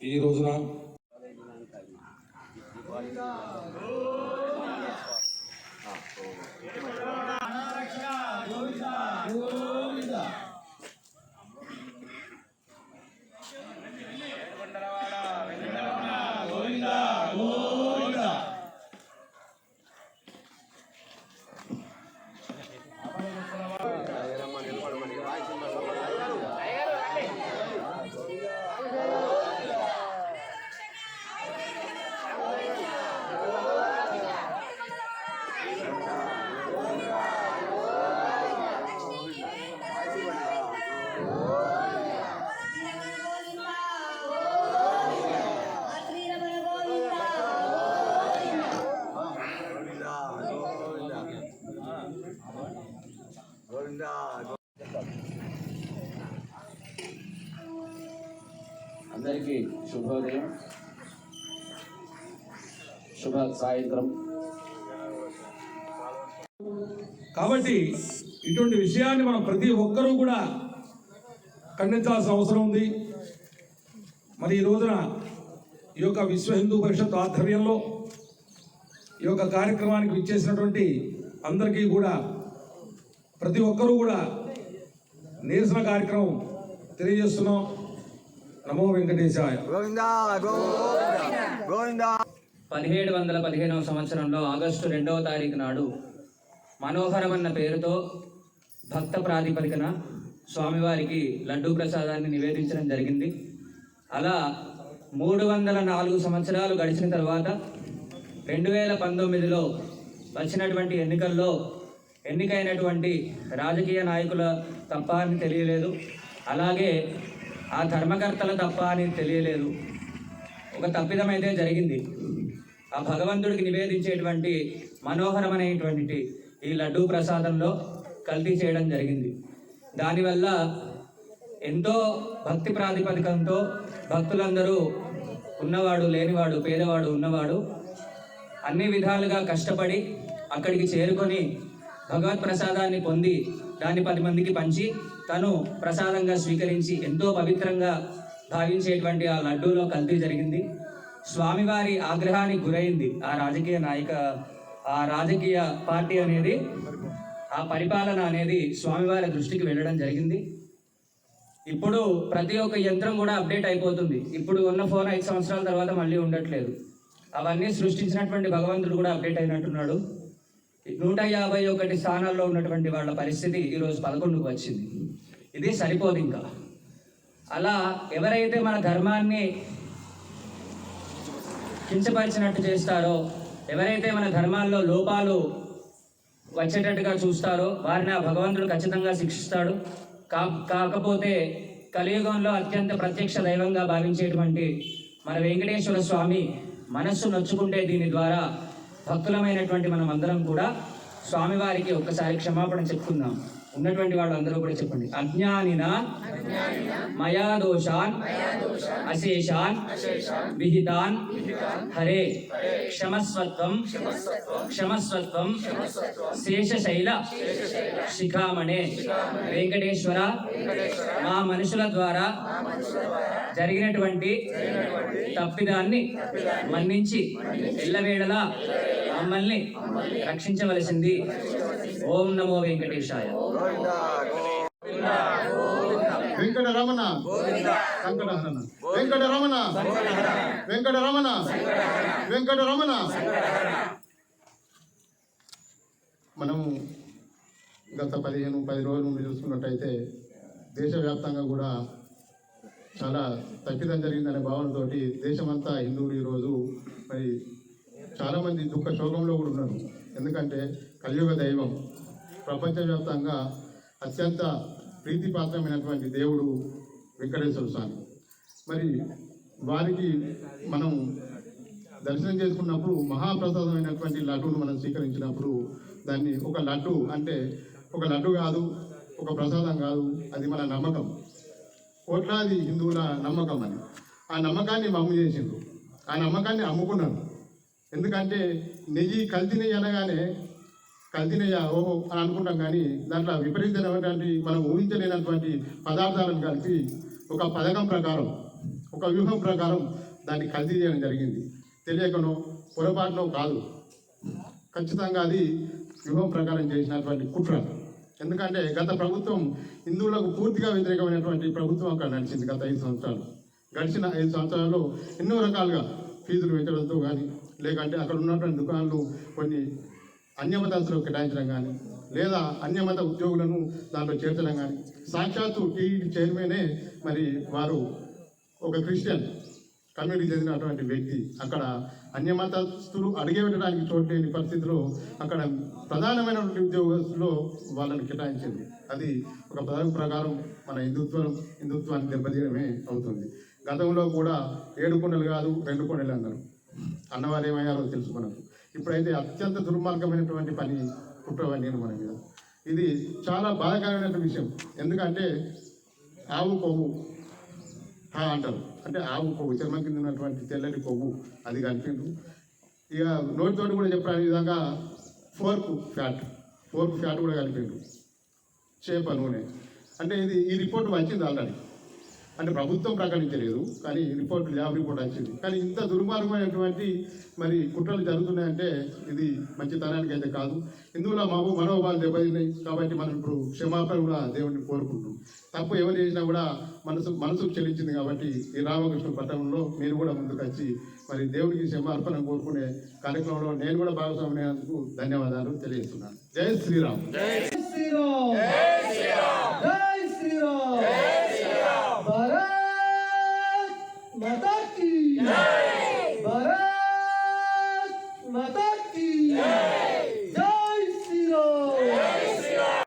ఈ రోజున అందరికీ శుభోదయం. శుభ సాయంత్రం. కాబట్టి ఇటువంటి విషయాన్ని మనం ప్రతి ఒక్కరూ కూడా ఖండించాల్సిన అవసరం ఉంది. మరి ఈ రోజున ఈ యొక్క విశ్వ హిందూ పరిషత్ ఆధ్వర్యంలో ఈ యొక్క కార్యక్రమానికి విచ్చేసినటువంటి అందరికీ కూడా ప్రతి ఒక్కరూ కూడా నిరసన కార్యక్రమం తెలియజేస్తున్నాం. నమో వెంకటేశాయ. గోవిందా గోవిందా గోవిందా. పదిహేడు వందల పదిహేనవ సంవత్సరంలో ఆగస్టు రెండవ తారీఖు నాడు మనోహరం అన్న పేరుతో భక్త ప్రాతిపదికన స్వామివారికి లడ్డూ ప్రసాదాన్ని నివేదించడం జరిగింది. అలా మూడు వందల నాలుగు సంవత్సరాలు గడిచిన తర్వాత రెండు వేల పంతొమ్మిదిలో వచ్చినటువంటి ఎన్నికల్లో ఎన్నికైనటువంటి రాజకీయ నాయకుల తప్ప అని తెలియలేదు. అలాగే ఆ ధర్మకర్తల తప్ప అనేది తెలియలేదు. ఒక తప్పిదం అయితే జరిగింది. ఆ భగవంతుడికి నివేదించేటువంటి మనోహరమైనటువంటి ఈ లడ్డూ ప్రసాదంలో కల్తీ చేయడం జరిగింది. దానివల్ల ఎంతో భక్తి ప్రాతిపదికంతో భక్తులందరూ ఉన్నవాడు లేనివాడు పేదవాడు ఉన్నవాడు అన్ని విధాలుగా కష్టపడి అక్కడికి చేరుకొని భగవత్ ప్రసాదాన్ని పొంది దాన్ని పది మందికి పంచి తను ప్రసాదంగా స్వీకరించి ఎంతో పవిత్రంగా భావించేటువంటి ఆ లడ్డూలో కల్తీ జరిగింది. స్వామివారి ఆగ్రహానికి గురైంది ఆ రాజకీయ నాయక ఆ రాజకీయ పార్టీ అనేది ఆ పరిపాలన అనేది స్వామివారి దృష్టికి వెళ్ళడం జరిగింది. ఇప్పుడు ప్రతి ఒక్క యంత్రం కూడా అప్డేట్ అయిపోతుంది. ఇప్పుడు ఉన్న ఫోన్ ఐదు సంవత్సరాల తర్వాత మళ్ళీ ఉండట్లేదు. అవన్నీ సృష్టించినటువంటి భగవంతుడు కూడా అప్డేట్ అయినట్టున్నాడు. నూట యాభై ఒకటి స్థానాల్లో ఉన్నటువంటి వాళ్ళ పరిస్థితి ఈరోజు పదకొండుకు వచ్చింది. ఇది సరిపోదు ఇంకా అలా ఎవరైతే మన ధర్మాన్ని కించపరిచినట్టు చేస్తారో ఎవరైతే మన ధర్మాల్లో లోపాలు వచ్చేటట్టుగా చూస్తారో వారిని ఆ భగవంతుడు ఖచ్చితంగా శిక్షిస్తాడు. కా కాకపోతే కలియుగంలో అత్యంత ప్రత్యక్ష దైవంగా భావించేటువంటి మన వెంకటేశ్వర స్వామి మనస్సు నొచ్చుకుంటే దీని ద్వారా భక్తులమైనటువంటి మనం అందరం కూడా స్వామివారికి ఒక్కసారి క్షమాపణ చెప్పుకుందాం. ఉన్నటువంటి వాళ్ళు అందరూ కూడా చెప్పండి. అజ్ఞానిన? మయా దోషాన్? అశేషాన్? విహితాన్? హరే. క్షమస్వత్వం? క్షమస్వత్వం? శేషశైల? శిఖామణే. వెంకటేశ్వర? మా మనుషుల ద్వారా జరిగినటువంటి తప్పిదాన్ని మన్నించి ఎల్లవేళలా మమ్మల్ని రక్షించవలసింది. ఓం నమో వెంకటేశాయ. వెంకటరమణ. వెంకటహరణ వెంకటరమణ. వెంకటరమణ. వెంకటరమణ. మనము గత పదిహేను పది రోజుల నుండి చూసుకున్నట్టయితే దేశవ్యాప్తంగా కూడా చాలా తప్పిదం జరిగిందనే భావనతోటి దేశమంతా హిందువులు ఈరోజు మరి చాలామంది దుఃఖ శోకంలో కూడా ఉన్నారు. ఎందుకంటే కలియుగ దైవం ప్రపంచవ్యాప్తంగా అత్యంత ప్రీతిపాత్రమైనటువంటి దేవుడు వెంకటేశ్వర స్వామి. మరి వారికి మనం దర్శనం చేసుకున్నప్పుడు మహాప్రసాదమైనటువంటి లడ్డూను మనం స్వీకరించినప్పుడు దాన్ని ఒక లడ్డు అంటే ఒక లడ్డు కాదు ఒక ప్రసాదం కాదు అది మన నమ్మకం. కోట్లాది హిందువుల నమ్మకం అని ఆ నమ్మకాన్ని మమ్ము చేసిండు ఆ నమ్మకాన్ని అమ్ముకున్నాను ఎందుకంటే నెయ్యి కల్తీ నెయ్యి అనగానే కల్తీ నెయ్యి ఓహో అని అనుకుంటాం కానీ దాంట్లో విపరీతమైనటువంటి మనం ఊహించలేనటువంటి పదార్థాలను కలిపి ఒక పథకం ప్రకారం ఒక వ్యూహం ప్రకారం దాన్ని కల్తీ చేయడం జరిగింది. తెలియకనో పొరపాటునో కాదు. ఖచ్చితంగా అది వ్యూహం ప్రకారం చేసినటువంటి కుట్ర. ఎందుకంటే గత ప్రభుత్వం హిందువులకు పూర్తిగా వ్యతిరేకమైనటువంటి ప్రభుత్వం అక్కడ నడిచింది గత ఐదు సంవత్సరాలు. గడిచిన ఐదు సంవత్సరాల్లో ఎన్నో రకాలుగా ఫీజులు పెంచడంతో కానీ లేకంటే అక్కడ ఉన్నటువంటి దుకాణాలు కొన్ని అన్యమతస్తులకు కేటాయించడం కానీ లేదా అన్యమత ఉద్యోగులను దాంట్లో చేర్చడం కానీ. సాక్షాత్తు టీఈడి చైర్మనే మరి వారు ఒక క్రిస్టియన్ కమ్యూనిటీ చెందినటువంటి వ్యక్తి. అక్కడ అన్యమతస్తులు అడిగే పెట్టడానికి చోటు లేని పరిస్థితిలో అక్కడ ప్రధానమైనటువంటి ఉద్యోగస్తులో వాళ్ళని కేటాయించింది. అది ఒక పదవి ప్రకారం మన హిందుత్వం హిందుత్వాన్ని దెబ్బతీయడమే అవుతుంది. గతంలో కూడా ఏడు కొండలు కాదు రెండు కొండలు అన్నారు. అన్నవారు ఏమయ్యారో తెలుసు మనకు. ఇప్పుడైతే అత్యంత దుర్మార్గమైనటువంటి పని కుట్రవన్నీ మన మీద. ఇది చాలా బాధాకరమైనటువంటి విషయం. ఎందుకంటే ఆవు కొవ్వు అంటారు. అంటే ఆవు కొవ్వు చర్మం కింద ఉన్నటువంటి తెల్లటి కొవ్వు అది కలిపిండు ఇక నోటితోటి కూడా చెప్పడానికి విధంగా ఫోర్క్ ఫ్యాట్ ఫోర్క్ ఫ్యాట్ కూడా కలిపిండు చేప నూనె. అంటే ఇది ఈ రిపోర్ట్ వచ్చింది ఆల్రెడీ. అంటే ప్రభుత్వం ప్రకటించలేదు కానీ రిపోర్ట్ ల్యాబ్ రిపోర్ట్ వచ్చింది. కానీ ఇంత దుర్మార్గమైనటువంటి మరి కుట్రలు జరుగుతున్నాయంటే ఇది మంచితనానికి అయితే కాదు. ఇందులో మాకు మనోభావాలు దెబ్బతిన్నాయి. కాబట్టి మనం ఇప్పుడు క్షమాపణ కూడా దేవుడిని కోరుకుంటున్నాం. తప్పు ఎవరు చేసినా కూడా మనసు మనసుకు చెల్లించింది కాబట్టి ఈ రామకృష్ణ పట్టణంలో మీరు కూడా ముందుకు వచ్చి మరి దేవుడికి క్షమార్పణ కోరుకునే కార్యక్రమంలో నేను కూడా భాగస్వామి అయినందుకు ధన్యవాదాలు తెలియజేస్తున్నాను. జై శ్రీరామ్. శ్రీరామ్.